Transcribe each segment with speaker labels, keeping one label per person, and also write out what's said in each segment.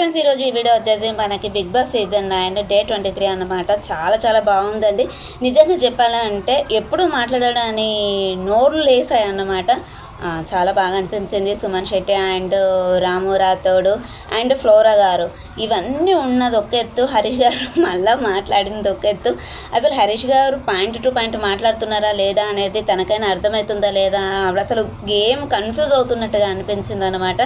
Speaker 1: Friends ఈరోజు ఈ video వచ్చేసి మనకి Bigg Boss season nine day twenty three అన్నమాట. చాలా చాలా బాగుందండి. నిజంగా చెప్పాలంటే ఎప్పుడు మాట్లాడడానికి నోరు లేసాయి అన్నమాట. చాలా బాగా అనిపించింది. Suman Shetty and Ramu Rathod and Flora garu. ఇవన్నీ ఉన్నది ఒక ఎత్తు. హరీష్ గారు మళ్ళీ మాట్లాడింది ఒక ఎత్తు. అసలు హరీష్ గారు పాయింట్ టు పాయింట్ మాట్లాడుతున్నారా లేదా అనేది తనకైనా అర్థమవుతుందా లేదా? అసలు గేమ్ కన్ఫ్యూజ్ అవుతున్నట్టుగా అనిపించింది అనమాట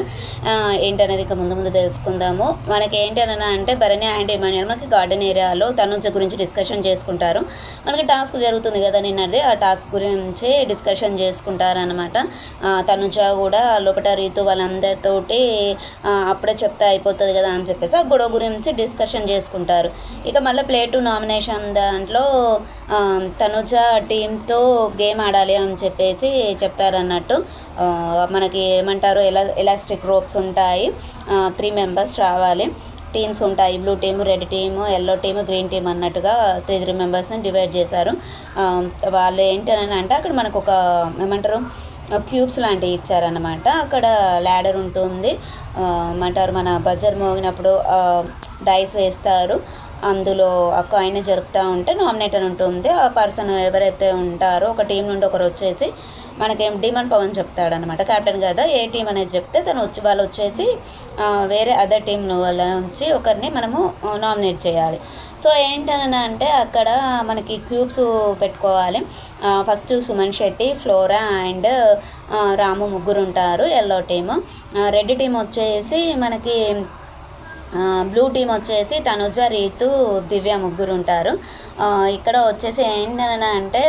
Speaker 1: ఏంటనేది ఇక ముందు ముందు తెలుసుకుందాము. మనకి ఏంటి అంటే భరణి అండ్ ఇమాన్యుల్ మనకి గార్డెన్ ఏరియాలో తనుజ గురించి డిస్కషన్ చేసుకుంటారు. మనకి టాస్క్ జరుగుతుంది కదా నిన్నది ఆ టాస్క్ గురించి డిస్కషన్ చేసుకుంటారనమాట తనుజ కూడా లోపల రీతు వాళ్ళందరితోటి అప్పుడే చెప్తే అయిపోతుంది కదా అని చెప్పేసి ఆ గొడవ గురించి డిస్కషన్ చేసుకుంటారు. ఇక మళ్ళీ ప్లే టు నామినేషన్ దాంట్లో తనుజ టీంతో గేమ్ ఆడాలి అని చెప్పేసి చెప్తారన్నట్టు. మనకి ఏమంటారు ఎలా ఎలాస్టిక్ రోప్స్ ఉంటాయి త్రీ మెంబర్స్ రావాలి. టీమ్స్ ఉంటాయి blue team red team yellow team green team అన్నట్టుగా త్రీ త్రీ మెంబర్స్ని డివైడ్ చేశారు. వాళ్ళు ఏంటని అంటే అక్కడ మనకు ఒక ఏమంటారు క్యూబ్స్ లాంటివి ఇచ్చారనమాట అక్కడ ల్యాడర్ ఉంటుంది. అంటారు ఏమంటారు మన బజర్ మోగినప్పుడు డైస్ వేస్తారు. అందులో ఆ కాయిన్ జరుపుతూ ఉంటే నామినేట్ అని ఉంటుంది. ఆ పర్సన్ ఎవరైతే ఉంటారో ఒక టీం నుండి ఒకరు వచ్చేసి మనకేం డిమాండ్ పవన్ చెప్తాడు అనమాట కెప్టెన్ కదా ఏ టీం అనేది చెప్తే తను వచ్చి వాళ్ళు వచ్చేసి వేరే అదర్ టీం వాళ్ళ నుంచి ఒకరిని మనము నామినేట్ చేయాలి. సో ఏంటని అంటే అక్కడ మనకి క్యూబ్స్ పెట్టుకోవాలి. First Suman Shetty Flora and Ramu ముగ్గురు ఉంటారు ఎల్లో టీము. రెడ్ టీం వచ్చేసి మనకి బ్లూ టీం వచ్చేసి తనుజ రీతు దివ్య ముగ్గురు ఉంటారు ఇక్కడ వచ్చేసి ఏంటని అంటే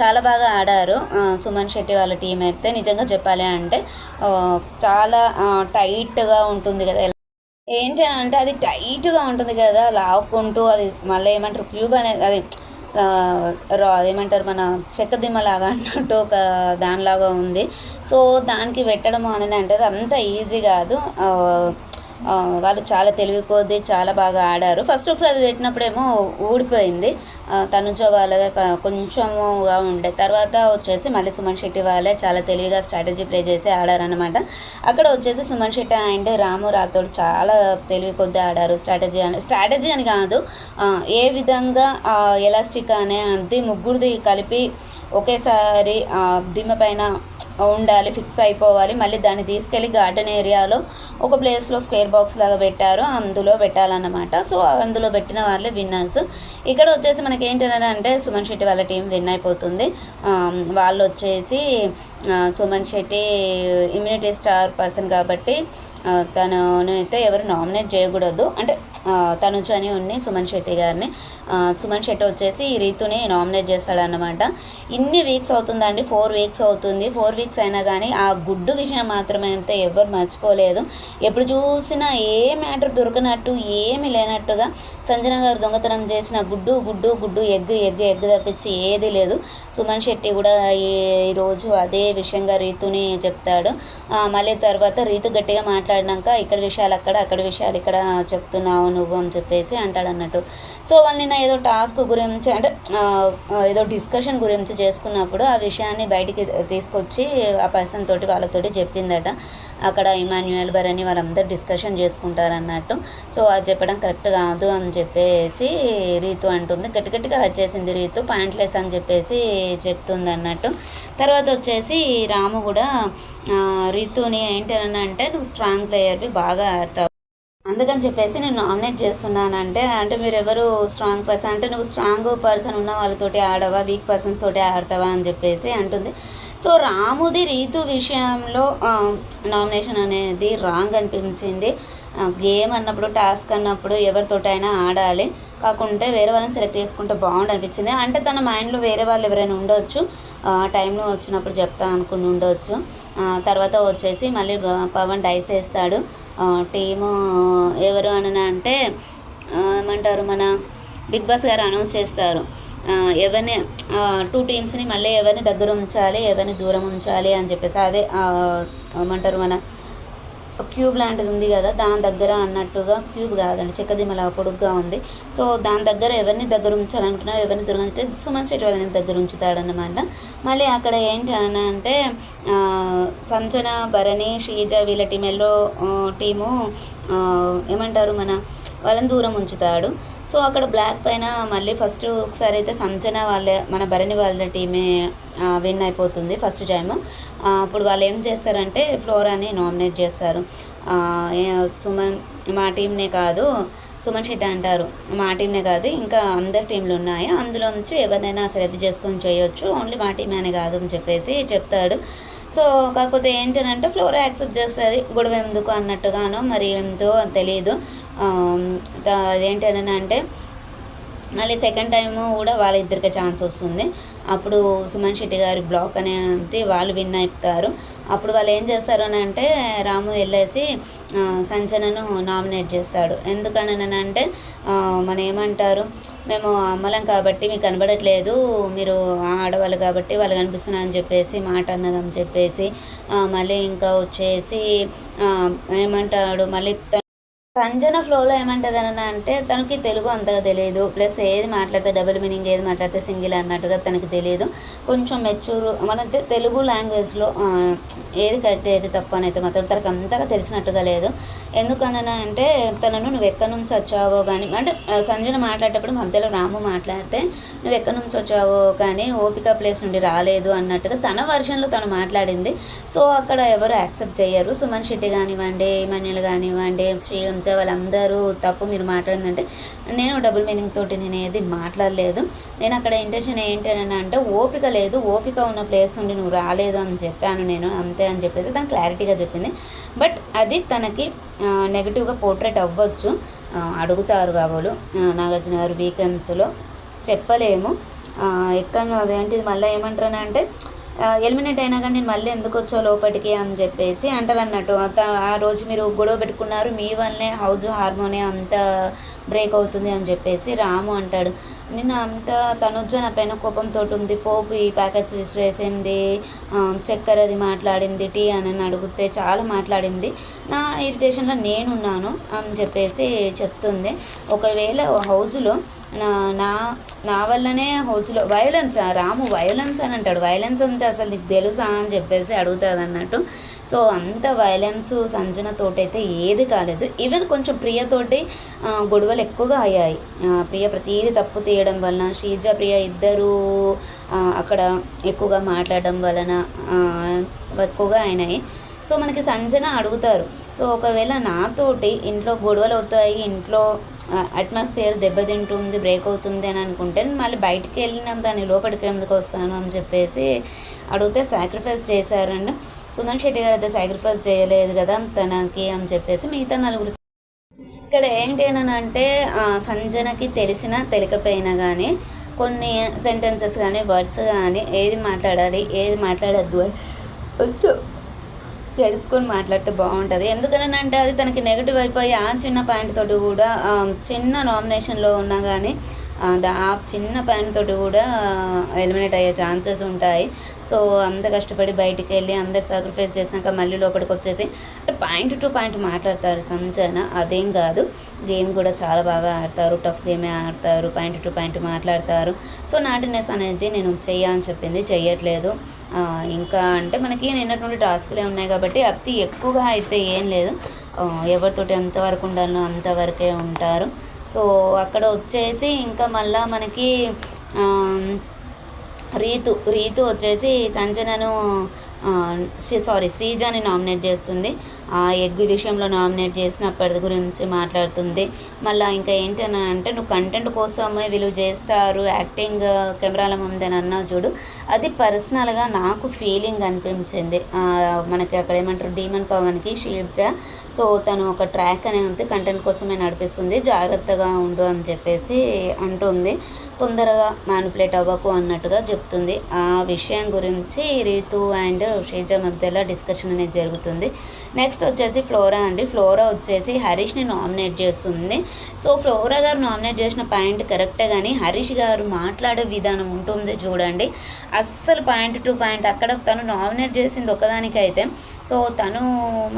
Speaker 1: చాలా బాగా ఆడారు సుమన్ శెట్టి వాళ్ళ టీం అయితే. నిజంగా చెప్పాలి అంటే చాలా టైట్గా ఉంటుంది కదా. ఏంటి అని అంటే అది టైట్గా ఉంటుంది కదా లాక్కుంటూ అది మళ్ళీ ఏమంటారు క్యూబ్ అనేది అది రా అదేమంటారు మన చెక్క దిమ్మలాగా అన్నట్టు ఒక దానిలాగా ఉంది. సో దానికి పెట్టడం అనేది అంటే అది అంత ఈజీ కాదు. వాళ్ళు చాలా తెలివి కొద్దీ చాలా బాగా ఆడారు. ఫస్ట్ ఒకసారి పెట్టినప్పుడేమో ఊడిపోయింది. తనుజో వాళ్ళ వాళ్ళదే కొంచెముగా ఉండే తర్వాత వచ్చేసి మళ్ళీ సుమన్ శెట్టి వాళ్ళే చాలా తెలివిగా స్ట్రాటజీ ప్లే చేసి ఆడారనమాట అక్కడ వచ్చేసి సుమన్ శెట్టి అండ్ రాము రాథోడ్ చాలా తెలివి కొద్దీ ఆడారు. స్ట్రాటజీ అని స్ట్రాటజీ అని కాదు ఏ విధంగా ఎలాస్టిక్ అనే అది ముగ్గురిది కలిపి ఒకేసారి ఆ, దిమ్మ పైన ఉండాలి ఫిక్స్ అయిపోవాలి. మళ్ళీ దాన్ని తీసుకెళ్ళి గార్డెన్ ఏరియాలో ఒక ప్లేస్లో స్క్వేర్ బాక్స్ లాగా పెట్టారు. అందులో పెట్టాలన్నమాట. సో అందులో పెట్టిన వాళ్ళే విన్నర్స్ ఇక్కడ వచ్చేసి మనకి ఏంటంటే సుమన్ శెట్టి వాళ్ళ టీం విన్ అయిపోతుంది. వాళ్ళు వచ్చేసి Suman Shetty immunity star person కాబట్టి తను అయితే ఎవరు నామినేట్ చేయకూడదు. అంటే తను చని ఉన్ని సుమన్ శెట్టి గారిని. సుమన్ శెట్టి వచ్చేసి ఈ రీతుని నామినేట్ చేస్తాడన్నమాట. ఇన్ని వీక్స్ అవుతుందండి. ఫోర్ వీక్స్ అవుతుంది. ఫోర్ వీక్స్ అయినా కానీ ఆ గుడ్డు విషయం మాత్రమే అయితే ఎవరు మర్చిపోలేదు. ఎప్పుడు చూసినా ఏ మ్యాటర్ దొరకనట్టు ఏమి లేనట్టుగా సంజన గారు దొంగతనం చేసిన గుడ్డు గుడ్డు గుడ్డు ఎగ్ ఎగ్ ఎగ్ తప్పించి ఏది లేదు. సుమన్ శెట్టి కూడా ఈ రోజు అదే విషయంగా రీతుని చెప్తాడు. మళ్ళీ తర్వాత రీతు గట్టిగా మాట్లాడినాక ఇక్కడ విషయాలు అక్కడ అక్కడ విషయాలు ఇక్కడ చెప్తున్నావు నువ్వు అని చెప్పేసి అంటాడు అన్నట్టు సో వాళ్ళు నిన్న ఏదో టాస్క్ గురించి అంటే ఏదో డిస్కషన్ గురించి చేసుకున్నప్పుడు ఆ విషయాన్ని బయటికి తీసుకొచ్చి ఆ పర్సన్ తోటి వాళ్ళతోటి చెప్పిందట. అక్కడ ఇమాన్యుయల్ అని వాళ్ళందరూ డిస్కషన్ చేసుకుంటారన్నట్టు. సో అది చెప్పడం కరెక్ట్ కాదు అని చెప్పేసి రీతు అంటుంది. గట్టి గట్టిగా వచ్చేసింది రీతు ప్యాంట్లెస్ అని చెప్పేసి చెప్తుంది అన్నట్టు తర్వాత వచ్చేసి రాము కూడా రీతుని ఏంటి అని అంటే నువ్వు స్ట్రాంగ్ ప్లేయర్వి బాగా ఆడతావు. అందుకని చెప్పేసి నేను నామినేట్ చేస్తున్నానంటే అంటే మీరు ఎవరు స్ట్రాంగ్ పర్సన్ అంటే నువ్వు స్ట్రాంగ్ పర్సన్ ఉన్న వాళ్ళతోటి ఆడవా వీక్ పర్సన్స్ తోటి ఆడతావా అని చెప్పేసి అంటుంది. సో రాముది రీతు విషయంలో నామినేషన్ అనేది రాంగ్ అనిపించింది. గేమ్ అన్నప్పుడు టాస్క్ అన్నప్పుడు ఎవరితోటైనా ఆడాలి. కాకుంటే వేరే వాళ్ళని సెలెక్ట్ చేసుకుంటే బాగుండు అనిపించింది. అంటే తన మైండ్లో వేరే వాళ్ళు ఎవరైనా ఉండొచ్చు. ఆ టైంలో వచ్చినప్పుడు చెప్తా అనుకుని ఉండొచ్చు. తర్వాత వచ్చేసి మళ్ళీ పవన్ డైస్ వేస్తాడు. టీము ఎవరు అని అంటే ఏమంటారు మన బిగ్ బాస్ గారు అనౌన్స్ చేస్తారు. ఎవరిని టూ టీమ్స్ని మళ్ళీ ఎవరిని దగ్గర ఉంచాలి ఎవరిని దూరం ఉంచాలి అని చెప్పేసి అదే ఏమంటారు మన క్యూబ్ లాంటిది ఉంది కదా దాని దగ్గర అన్నట్టుగా క్యూబ్ కాదండి చెక్కదిమ్మలా పొడుగ్గా ఉంది. సో దాని దగ్గర ఎవరిని దగ్గర ఉంచాలనుకుంటున్నావు ఎవరిని దూరం అంటే సుమన్ శెట్టి వాళ్ళని దగ్గర ఉంచుతాడనమాట మళ్ళీ అక్కడ ఏంటి అని అంటే సంచన భరణి శ్రీజ వీళ్ళ టీం ఎల్లో టీము ఏమంటారు మన వాళ్ళని దూరం ఉంచుతాడు. సో అక్కడ బ్లాక్ పైన మళ్ళీ ఫస్ట్ ఒకసారి అయితే సంచన వాళ్ళే మన భరణి వాళ్ళ టీమే విన్ అయిపోతుంది ఫస్ట్ టైం అప్పుడు వాళ్ళు ఏం చేస్తారంటే ఫ్లోరాని నామినేట్ చేస్తారు. సుమన్ మా టీంనే కాదు సుమన్ శెట్టి అంటారు. మా టీంనే కాదు ఇంకా అందరి టీంలు ఉన్నాయి. అందులో నుంచి ఎవరినైనా సెలెక్ట్ చేసుకొని చేయొచ్చు. ఓన్లీ మా టీమే అని కాదు అని చెప్పేసి చెప్తాడు. సో కాకపోతే ఏంటనంటే ఫ్లోర్ యాక్సెప్ట్ చేస్తుంది. గొడవ ఎందుకు అన్నట్టుగానో మరి ఎంతో తెలియదు అదేంటని అంటే మళ్ళీ సెకండ్ టైం కూడా వాళ్ళిద్దరికి ఛాన్స్ వస్తుంది. అప్పుడు సుమన్ శెట్టి గారి బ్లాక్ అనేది వాళ్ళు విన్ అయిపోతారు అప్పుడు వాళ్ళు ఏం చేస్తారు అని అంటే రాము వెళ్ళేసి సంచనను నామినేట్ చేస్తాడు. ఎందుకని అంటే మన ఏమంటారు మేము అమ్మలం కాబట్టి మీకు కనబడట్లేదు మీరు ఆడవాళ్ళు కాబట్టి వాళ్ళు కనిపిస్తున్నారు అని చెప్పేసి మాట అన్నదని చెప్పేసి మళ్ళీ ఇంకా వచ్చేసి ఏమంటాడు మళ్ళీ సంజన ఫ్లోలో ఏమంటుంది అంటే తనకి తెలుగు అంతగా తెలియదు. ప్లస్ ఏది మాట్లాడితే డబుల్ మీనింగ్ ఏది మాట్లాడితే సింగిల్ అన్నట్టుగా తనకి తెలియదు. కొంచెం మెచ్యూర్ మన తెలుగు లాంగ్వేజ్లో ఏది కరెక్ట్ ఏది తప్పు అని అయితే మాత్రం తనకు అంతగా తెలిసినట్టుగా లేదు. ఎందుకనని అంటే తనను నువ్వు ఎక్కడి నుంచి వచ్చావో కానీ అంటే సంజన మాట్లాడేటప్పుడు మధ్యలో రాము మాట్లాడితే నువ్వు ఎక్కడి నుంచి వచ్చావో కానీ ఓపిక ప్లేస్ నుండి రాలేదు అన్నట్టుగా తన వర్షన్లో తను మాట్లాడింది. సో అక్కడ ఎవరు యాక్సెప్ట్ చేయరు సుమన్ శెట్టి కానివ్వండి మన్యులు కానివ్వండి చేసే వాళ్ళందరూ తప్పు మీరు మాట్లాడిందంటే నేను డబుల్ మీనింగ్ తోటి నేను ఏది మాట్లాడలేదు. నేను అక్కడ ఇంటెన్షన్ ఏంటి అని అంటే ఓపిక లేదు. ఓపిక ఉన్న ప్లేస్ నుండి నువ్వు రాలేదు అని చెప్పాను నేను అంతే అని చెప్పేసి తను క్లారిటీగా చెప్పింది. బట్ అది తనకి నెగిటివ్గా పోర్ట్రేట్ అవ్వచ్చు. అడుగుతారు కాబోలు. నాగార్జున గారు వీకెండ్స్లో చెప్పలేము. ఆ, ఎక్కను అదేంటిది మళ్ళీ ఏమంటారని అంటే ఎలిమినేట్ అయినా కానీ నేను మళ్ళీ ఎందుకు వచ్చావు లోపలికి అని చెప్పేసి అంటారు అన్నట్టు ఆ రోజు మీరు గొడవ పెట్టుకున్నారు మీ వల్లనే హౌస్ హార్మోని అంత బ్రేక్ అవుతుంది అని చెప్పేసి రాము అంటాడు. నిన్న అంత తనుజ నా పైన కోపంతో ఉంది. పోపు ఈ ప్యాకెట్స్ విసిరేసింది. చక్కెరది మాట్లాడింది. టీ అని అడిగితే చాలా మాట్లాడింది. నా ఇరిటేషన్లో నేనున్నాను అని చెప్పేసి చెప్తుంది. ఒకవేళ హౌస్లో నా నా నా వల్లనే హౌస్లో వయోలెన్స్ రాము వయోలెన్స్ అని అంటాడు. వయోలెన్స్ అంటే అసలు నీకు తెలుసా అని చెప్పేసి అడుగుతుంది అన్నట్టు సో అంత వైలెన్స్ సంజనతోటి అయితే ఏది కాలేదు. ఈవెన్ కొంచెం ప్రియతోటి గొడవలు ఎక్కువగా అయ్యాయి. ప్రియ ప్రతీది తప్పు తీయడం వలన శ్రీజ ప్రియ ఇద్దరు అక్కడ ఎక్కువగా మాట్లాడడం వలన ఎక్కువగా అయినాయి. సో మనకి సంజన అడుగుతారు. సో ఒకవేళ నాతోటి ఇంట్లో గొడవలు అవుతాయి ఇంట్లో అట్మాస్ఫియర్ దెబ్బతింటుంది బ్రేక్ అవుతుంది అని అనుకుంటే మళ్ళీ బయటికి వెళ్ళినాం దాని లోపలికి ఎందుకు వస్తాను అని చెప్పేసి అడిగితే సాక్రిఫైస్ చేశారండి. సుమన్ శెట్టి గారు అయితే సాక్రిఫైస్ చేయలేదు కదా తనకి అని చెప్పేసి మిగతా నలుగురు ఇక్కడ ఏంటి అని అంటే సంజనకి తెలిసినా తెలియకపోయినా కానీ కొన్ని సెంటెన్సెస్ కానీ వర్డ్స్ కానీ ఏది మాట్లాడాలి ఏది మాట్లాడద్దు అని కొంచెం తెలుసుకొని మాట్లాడితే బాగుంటుంది. ఎందుకనంటే అది తనకి నెగిటివ్ అయిపోయి ఆ చిన్న పాయింట్ తోటి కూడా చిన్న నామినేషన్లో ఉన్నా కానీ ఆ, దా- ఆ చిన్న పాయింట్ తోటి కూడా ఎలిమినేట్ అయ్యే ఛాన్సెస్ ఉంటాయి. సో అంత కష్టపడి బయటికి వెళ్ళి అందరు సాక్రిఫైస్ చేసినాక మళ్ళీ లోపలికి వచ్చేసి పాయింట్ టు పాయింట్ మాట్లాడతారు సంచన అదేం కాదు. గేమ్ కూడా చాలా బాగా ఆడతారు. టఫ్ గేమే ఆడతారు. పాయింట్ టు పాయింట్ మాట్లాడతారు. సో నాటినెస్ అనేది నేను చెయ్య చెప్పింది. చెయ్యట్లేదు. ఇంకా అంటే మనకి నిన్నటి నుండి టాస్క్లే ఉన్నాయి కాబట్టి అతి ఎక్కువగా అయితే ఏం లేదు. ఎవరితోటి ఎంతవరకు ఉండాలో అంతవరకే ఉంటారు. సో అక్కడ వచ్చేసి ఇంకా మళ్ళా మనకి రీతు రీతు వచ్చేసి సంజనను సారీ శ్రీజాని నామినేట్ చేస్తుంది. ఎగ్ విషయంలో నామినేట్ చేసినప్పటి గురించి మాట్లాడుతుంది. మళ్ళీ ఇంకా ఏంటని అంటే నువ్వు కంటెంట్ కోసమే వీళ్ళు చేస్తారు యాక్టింగ్ కెమెరాల ముందని అన్నావు చూడు. అది పర్సనల్గా నాకు ఫీలింగ్ అనిపించింది. మనకి అక్కడ ఏమంటారు డీమన్ పవన్కి షీల్జ సో తను ఒక ట్రాక్ అనే ఉంది కంటెంట్ కోసమే నడిపిస్తుంది జాగ్రత్తగా ఉండు అని చెప్పేసి అంటుంది. తొందరగా మ్యానిపులేట్ అవ్వకు అన్నట్టుగా చెప్తుంది. ఆ విషయం గురించి రీతు అండ్ శ్రీజ మధ్యలో డిస్కషన్ అనేది జరుగుతుంది. నెక్స్ట్ నెక్స్ట్ వచ్చేసి ఫ్లోరా అండి. ఫ్లోరా వచ్చేసి హరీష్ని నామినేట్ చేస్తుంది. సో ఫ్లోరా గారు నామినేట్ చేసిన పాయింట్ కరెక్టే కానీ హరీష్ గారు మాట్లాడే విధానం ఉంటుంది చూడండి. అస్సలు పాయింట్ టు పాయింట్ అక్కడ తను నామినేట్ చేసింది ఒకదానికైతే. సో తను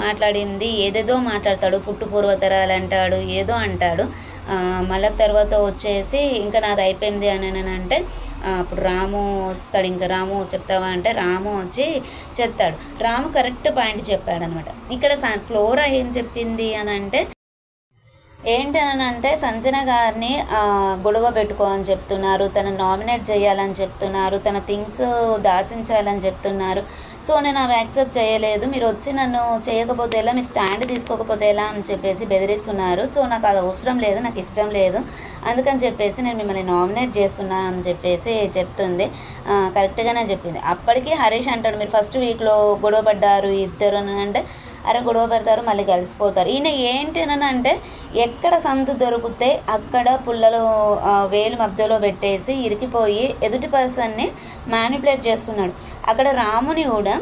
Speaker 1: మాట్లాడింది ఏదేదో మాట్లాడతాడు పుట్టు పూర్వతరాలు అంటాడు ఏదో అంటాడు. మళ్ళీ తర్వాత వచ్చేసి ఇంకా నాది అయిపోయింది అని అని అంటే అప్పుడు రాము వస్తాడు ఇంకా రాము చెప్తావా అంటే రాము వచ్చి చెప్తాడు. రాము కరెక్ట్ పాయింట్ చెప్పాడు అనమాట ఇక్కడ ఫ్లోరా ఏం చెప్పింది అని అంటే ఏంటి అంటే సంజన గారిని గొడవ పెట్టుకో అని చెప్తున్నారు. తన నామినేట్ చేయాలని చెప్తున్నారు. తన థింగ్స్ దాచుంచాలని చెప్తున్నారు. సో నేను అవి యాక్సెప్ట్ చేయలేదు. మీరు వచ్చి నన్ను చేయకపోతే ఎలా? మీరు స్టాండ్ తీసుకోకపోతే ఎలా? అని చెప్పేసి బెదిరిస్తున్నారు. సో నాకు అది అవసరం లేదు. నాకు ఇష్టం లేదు. అందుకని చెప్పేసి నేను మిమ్మల్ని నామినేట్ చేస్తున్నా అని చెప్పేసి చెప్తుంది. కరెక్ట్గానే చెప్పింది. అప్పటికి హరీష్ అంటాడు మీరు ఫస్ట్ వీక్లో గొడవ పడ్డారు ఇద్దరు అని అంటే అరే గొడవ పెడతారు మళ్ళీ కలిసిపోతారు. ఈయన ఏంటి అంటే ఎక్కడ సంత దొరికితే అక్కడ పుల్లలు వేలు మధ్యలో పెట్టేసి ఇరికిపోయి ఎదుటి పర్సన్ని మ్యానిపులేట్ చేస్తున్నాడు. అక్కడ రాముని కూడా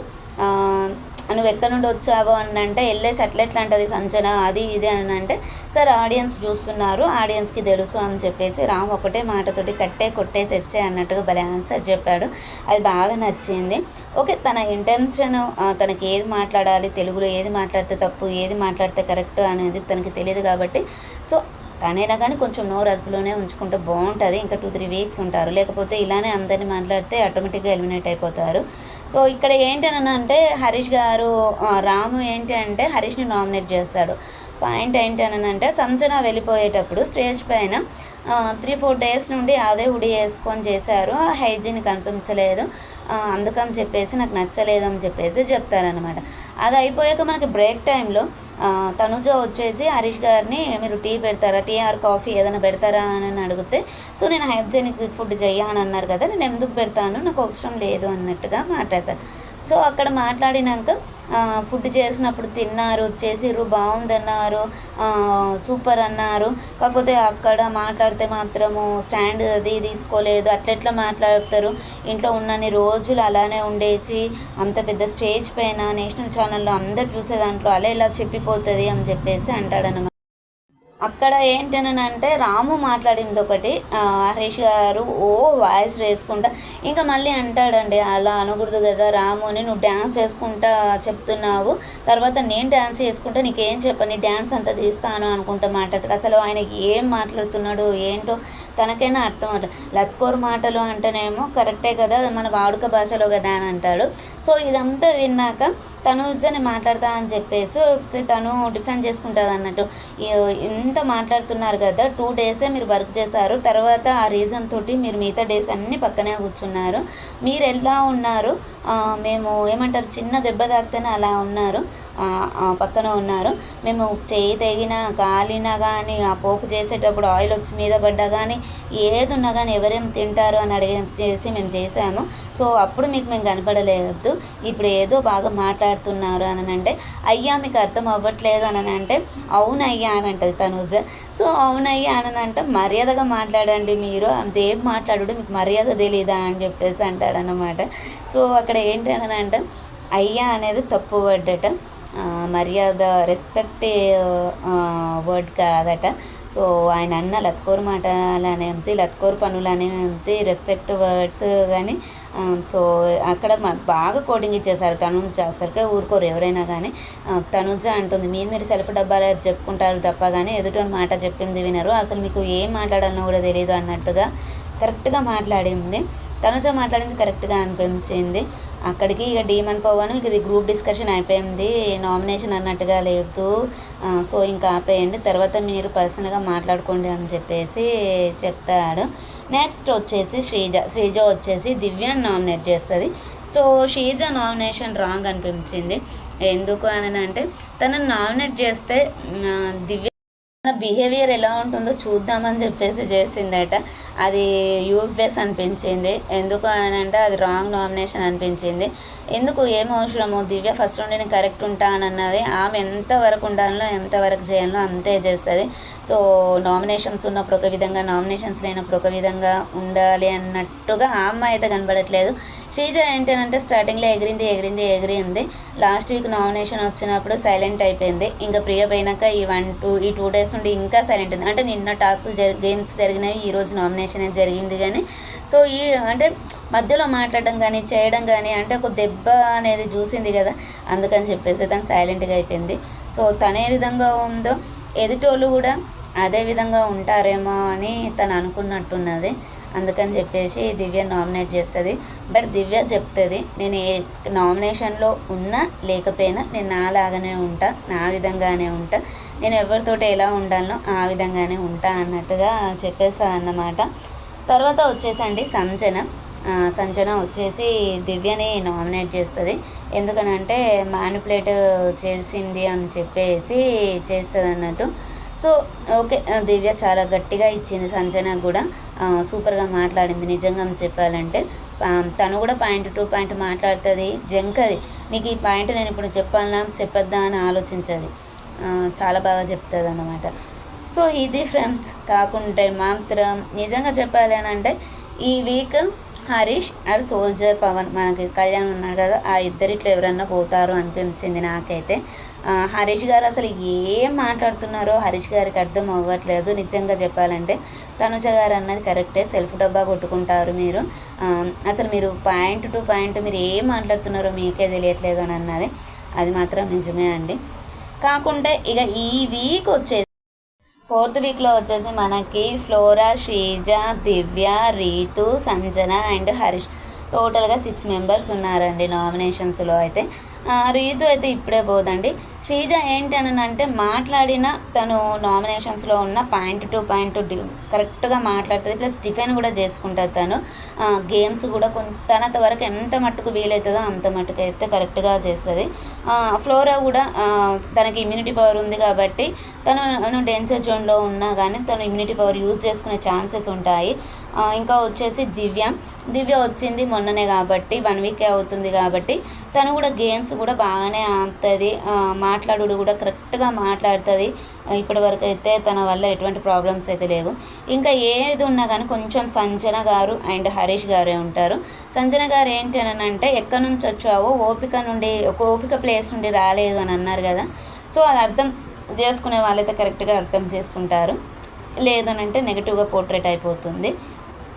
Speaker 1: నువ్వు ఎక్కడి నుండి వచ్చావు? అని అంటే వెళ్ళేసి అట్లా ఎట్లా సంచన అది ఇది అని అంటే సార్ ఆడియన్స్ చూస్తున్నారు ఆడియన్స్కి తెలుసు అని చెప్పేసి రామ్ ఒకటే మాటతోటి కట్టే కొట్టే తెచ్చే అన్నట్టుగా భలే ఆన్సర్ చెప్పాడు. అది బాగా నచ్చింది. ఓకే తన ఇంటెన్షన్ తనకి ఏది మాట్లాడాలి తెలుగులో ఏది మాట్లాడితే తప్పు ఏది మాట్లాడితే కరెక్ట్ అనేది తనకి తెలియదు కాబట్టి సో తనైనా కానీ కొంచెం నోరు అదుపులోనే ఉంచుకుంటే బాగుంటుంది. ఇంకా టూ త్రీ వీక్స్ ఉంటారు. లేకపోతే ఇలానే అందరిని మాట్లాడితే ఆటోమేటిక్గా ఎలిమినేట్ అయిపోతారు. సో ఇక్కడ ఏంటి అని అంటే హరీష్ గారు రాము ఏంటి అంటే హరీష్ని నామినేట్ చేస్తాడు. పాయింట్ ఏంటి అని అంటే సంజన వెళ్ళిపోయేటప్పుడు స్టేజ్ పైన త్రీ ఫోర్ డేస్ నుండి అదే ఉడి వేసుకొని చేశారు. హైజీన్ కనిపించలేదు. అందుకని చెప్పేసి నాకు నచ్చలేదు అని చెప్పేసి చెప్తారనమాట అది అయిపోయాక మనకి బ్రేక్ టైంలో తనుజ వచ్చేసి హరీష్ గారిని మీరు టీ పెడతారా? టీ ఆర్ కాఫీ ఏదైనా పెడతారా? అని అడిగితే సో నేను హైజీనిక్ ఫుడ్ చెయ్యని అన్నారు కదా నేను ఎందుకు పెడతాను? నాకు అవసరం లేదు అన్నట్టుగా మాట్లాడతాను సో అక్కడ మాట్లాడినాక ఫుడ్ చేసినప్పుడు తిన్నారు చేసిర్రు బాగుందన్నారు సూపర్ అన్నారు. కాకపోతే అక్కడ మాట్లాడితే మాత్రము స్టాండ్ అది తీసుకోలేదు అట్లెట్లా మాట్లాడతారు? ఇంట్లో ఉన్నన్ని రోజులు అలానే ఉండేసి అంత పెద్ద స్టేజ్ పైన నేషనల్ ఛానల్లో అందరు చూసే దాంట్లో అలా ఇలా చెప్పిపోతుంది అని చెప్పేసి అంటాడనమాట అక్కడ ఏంటని అంటే రాము మాట్లాడింది ఒకటి హరీష్ గారు ఓ వాయిస్ వేసుకుంటా ఇంకా మళ్ళీ అంటాడండి అలా అనకూడదు కదా రాము అని నువ్వు డ్యాన్స్ చేసుకుంటా చెప్తున్నావు తర్వాత నేను డ్యాన్స్ చేసుకుంటా నీకేం చెప్పని డ్యాన్స్ అంతా తీస్తాను అనుకుంటా మాట్లాడతాడు. అసలు ఆయనకి ఏం మాట్లాడుతున్నాడు ఏంటో తనకైనా అర్థం అవుతుంది లత్కోర్ మాటలు అంటేనేమో కరెక్టే కదా అది మన వాడుక భాషలో కదా అని అంటాడు. సో ఇదంతా విన్నాక తను మాట్లాడతా అని చెప్పేసి తను డిఫెండ్ చేసుకుంటుంది అన్నట్టు ఎంత మాట్లాడుతున్నారు కదా టూ డేసే మీరు వర్క్ చేశారు తర్వాత ఆ రీజన్ తోటి మీరు మిగతా డేస్ అన్నీ పక్కనే కూర్చున్నారు. మీరు ఎలా ఉన్నారు? మేము ఏమంటారు చిన్న దెబ్బ తాకితేనే అలా ఉన్నారు. పక్కన ఉన్నారు. మేము చేయి తెగినా కాలినా కానీ ఆ పోపు చేసేటప్పుడు ఆయిల్ వచ్చి మీద పడ్డా కానీ ఏది ఉన్నా కానీ ఎవరేం తింటారు అని అడిగి చేసి మేము చేసాము. సో అప్పుడు మీకు మేము కనపడలేదు. ఇప్పుడు ఏదో బాగా మాట్లాడుతున్నారు అని అంటే అయ్యా మీకు అర్థం అవ్వట్లేదు అని అంటే అవునయ్యా అని అంటది తనుజ. సో అవునయ్యా అని అంటే మర్యాదగా మాట్లాడండి మీరు. దేవ్ మాట్లాడు మీకు మర్యాద తెలీదా అని చెప్పేసి అంటాడనమాట సో అక్కడ ఏంటి అని అంటే అయ్యా అనేది తప్పు పడ్డట మర్యాద రెస్పెక్ట్ వర్డ్ కాదట. సో ఆయన అన్న లత్కోరు మాటలనే అంతే లత్కోరు పనులనే అంతే రెస్పెక్ట్ వర్డ్స్ కానీ సో అక్కడ మాకు బాగా కోడింగ్ ఇచ్చేసారు తను చేసరికే ఊరుకోరు ఎవరైనా కానీ తనుజ అంటుంది మీరు మీరు సెల్ఫ్ డబ్బాలు చెప్పుకుంటారు తప్ప కానీ ఎదుటి మాట చెప్పింది వినరు. అసలు మీకు ఏం మాట్లాడాలనో కూడా తెలియదు అన్నట్టుగా. కరెక్ట్గా మాట్లాడింది తనుజ మాట్లాడింది కరెక్ట్గా అనిపించింది. అక్కడికి ఇక డీమన్ పవన్ ఇక ఇది గ్రూప్ డిస్కషన్ అయిపోయింది. నామినేషన్ అన్నట్టుగా లేదు. సో ఇంకా ఆపేయండి. తర్వాత మీరు పర్సనల్గా మాట్లాడుకోండి అని చెప్పేసి చెప్తాడు. నెక్స్ట్ వచ్చేసి శ్రీజ శ్రీజ వచ్చేసి దివ్యాన్ని నామినేట్ చేస్తుంది. సో శ్రీజ నామినేషన్ రాంగ్ అనిపించింది. ఎందుకు అని అంటే తనని నామినేట్ చేస్తే దివ్య నా బిహేవియర్ ఎలా ఉంటుందో చూద్దామని చెప్పేసి చేసిందట. అది యూజ్లెస్ అనిపించింది. ఎందుకు అని అంటే అది రాంగ్ నామినేషన్ అనిపించింది. ఎందుకు ఏం అవసరము దివ్య ఫస్ట్ నుండి నేను కరెక్ట్ ఉంటా అని అన్నది ఆమె ఎంతవరకు ఉండాలో ఎంతవరకు చేయాలో అంతే చేస్తుంది. సో నామినేషన్స్ ఉన్నప్పుడు ఒక విధంగా నామినేషన్స్ లేనప్పుడు ఒక విధంగా ఉండాలి అన్నట్టుగా ఆ అమ్మాయి అయితే కనబడట్లేదు. శ్రీజ ఏంటంటే స్టార్టింగ్లో ఎగిరింది ఎగిరింది ఎగిరింది. లాస్ట్ వీక్ నామినేషన్ వచ్చినప్పుడు సైలెంట్ అయిపోయింది. ఇంకా ప్రియ పోయినాక ఈ వన్ టూ ఈ టూ డేస్ నుండి ఇంకా సైలెంట్ ఉంది. అంటే నిన్న టాస్కులు జరి గేమ్స్ జరిగినవి ఈరోజు నామినేషన్ అనేది జరిగింది కానీ సో ఈ అంటే మధ్యలో మాట్లాడడం కానీ చేయడం కానీ అంటే ఒక దెబ్బ అనేది చూసింది కదా అందుకని చెప్పేసి తను సైలెంట్గా అయిపోయింది. సో తనే విధంగా ఉందో ఎదుటోళ్ళు కూడా అదే విధంగా ఉంటారేమో అని తను అనుకున్నట్టున్నది. అందుకని చెప్పేసి దివ్య నామినేట్ చేస్తుంది. బట్ దివ్య చెప్తుంది నేను ఏ నామినేషన్లో ఉన్నా లేకపోయినా నేను నాలాగానే ఉంటా నా విధంగానే ఉంటా నేను ఎవరితోటి ఎలా ఉండాలనో ఆ విధంగానే ఉంటా అన్నట్టుగా చెప్పేస్తా అన్నమాట. తర్వాత వచ్చేసండి సంజన. సంచన సంజన వచ్చేసి దివ్యని నామినేట్ చేస్తుంది. ఎందుకనంటే మ్యానిపులేట్ చేసింది అని చెప్పేసి చేస్తుంది అన్నట్టు సో ఓకే ఆ, దివ్య చాలా గట్టిగా ఇచ్చింది సంజన కూడా. సూపర్గా మాట్లాడింది. నిజంగా చెప్పాలంటే తను కూడా పాయింట్ టూ పాయింట్ మాట్లాడుతుంది. జంకది నీకు ఈ పాయింట్ నేను ఇప్పుడు చెప్పాలన్నా చెప్పొద్దా అని ఆలోచించదు. చాలా బాగా చెప్తుంది అన్నమాట సో ఇది ఫ్రెండ్స్ కాకుంటే మాత్రం నిజంగా చెప్పాలి అని అంటే ఈ week Harish or soldier Pavan మనకి కళ్యాణ్ ఉన్నాడు కదా ఆ ఇద్దరిట్లో ఎవరన్నా పోతారు అనిపించింది నాకైతే. హరీష్ గారు అసలు ఏం మాట్లాడుతున్నారో హరీష్ గారికి అర్థం అవ్వట్లేదు. నిజంగా చెప్పాలంటే తనుజ గారు అన్నది కరెక్టే. సెల్ఫ్ డబ్బా కొట్టుకుంటారు మీరు. అసలు మీరు పాయింట్ టు పాయింట్ మీరు ఏం మాట్లాడుతున్నారో మీకే తెలియట్లేదు అని అన్నది. అది మాత్రం నిజమే అండి. కాకుండా ఇక ఈ వీక్ వచ్చేసి ఫోర్త్ వీక్లో వచ్చేసి మనకి ఫ్లోరా శ్రీజ దివ్య రీతు సంజన అండ్ హరీష్. టోటల్గా సిక్స్ మెంబర్స్ ఉన్నారండి నామినేషన్స్లో అయితే. రీతు అయితే ఇప్పుడే పోదండి. శ్రీజ ఏంటి అని అంటే మాట్లాడిన తను నామినేషన్స్లో ఉన్న పాయింట్ టు పాయింట్ కరెక్ట్గా మాట్లాడుతుంది. ప్లస్ డిఫెండ్ కూడా చేసుకుంటుంది తను. గేమ్స్ కూడా కొంత తనంత వరకు ఎంత మట్టుకు వీలవుతుందో అంత మట్టుకు అయితే కరెక్ట్గా చేస్తుంది. ఫ్లోరా కూడా తనకి ఇమ్యూనిటీ పవర్ ఉంది కాబట్టి తను డేంజర్ జోన్లో ఉన్నా కానీ తను ఇమ్యూనిటీ పవర్ యూజ్ చేసుకునే ఛాన్సెస్ ఉంటాయి. ఇంకా వచ్చేసి దివ్య. దివ్య వచ్చింది మొన్ననే కాబట్టి వన్ వీకే అవుతుంది కాబట్టి. తను కూడా గేమ్స్ కూడా బాగానే ఆడుతుంది. మాట్లాడు కూడా కరెక్ట్గా మాట్లాడుతుంది. ఇప్పటి వరకు అయితే తన వల్ల ఎటువంటి ప్రాబ్లమ్స్ అయితే లేవు. ఇంకా ఏది ఉన్నా కానీ కొంచెం సంజన గారు అండ్ హరీష్ గారే ఉంటారు. సంజన గారు ఏంటి అని అంటే ఎక్కడి నుంచి వచ్చావో ఓపిక నుండి ఒక ఓపిక ప్లేస్ నుండి రాలేదు అని అన్నారు కదా. సో అది అర్థం చేసుకునే వాళ్ళైతే కరెక్ట్గా అర్థం చేసుకుంటారు. లేదనంటే నెగిటివ్గా పోర్ట్రేట్ అయిపోతుంది.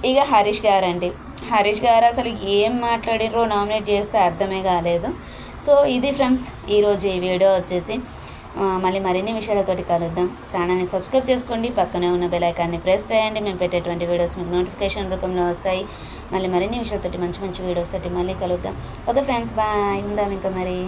Speaker 1: ఇక హరీష్ గారు అండి హరీష్ గారు అసలు ఏం మాట్లాడినరో నామినేట్ చేస్తే అర్థమే కాలేదు. సో ఇది ఫ్రెండ్స్ ఈరోజు ఈ వీడియో వచ్చేసి మళ్ళీ మరిన్ని విషయాలతోటి కలుద్దాం. ఛానల్ని సబ్స్క్రైబ్ చేసుకోండి. పక్కనే ఉన్న బెలైకాన్ని ప్రెస్ చేయండి. మేము పెట్టేటువంటి వీడియోస్ మీకు నోటిఫికేషన్ రూపంలో వస్తాయి. మళ్ళీ మరిన్ని విషయాలతోటి మంచి మంచి వీడియోస్ తోటి మళ్ళీ కలుద్దాం. Okay friends bye. ఉందాం ఇంకా మరి.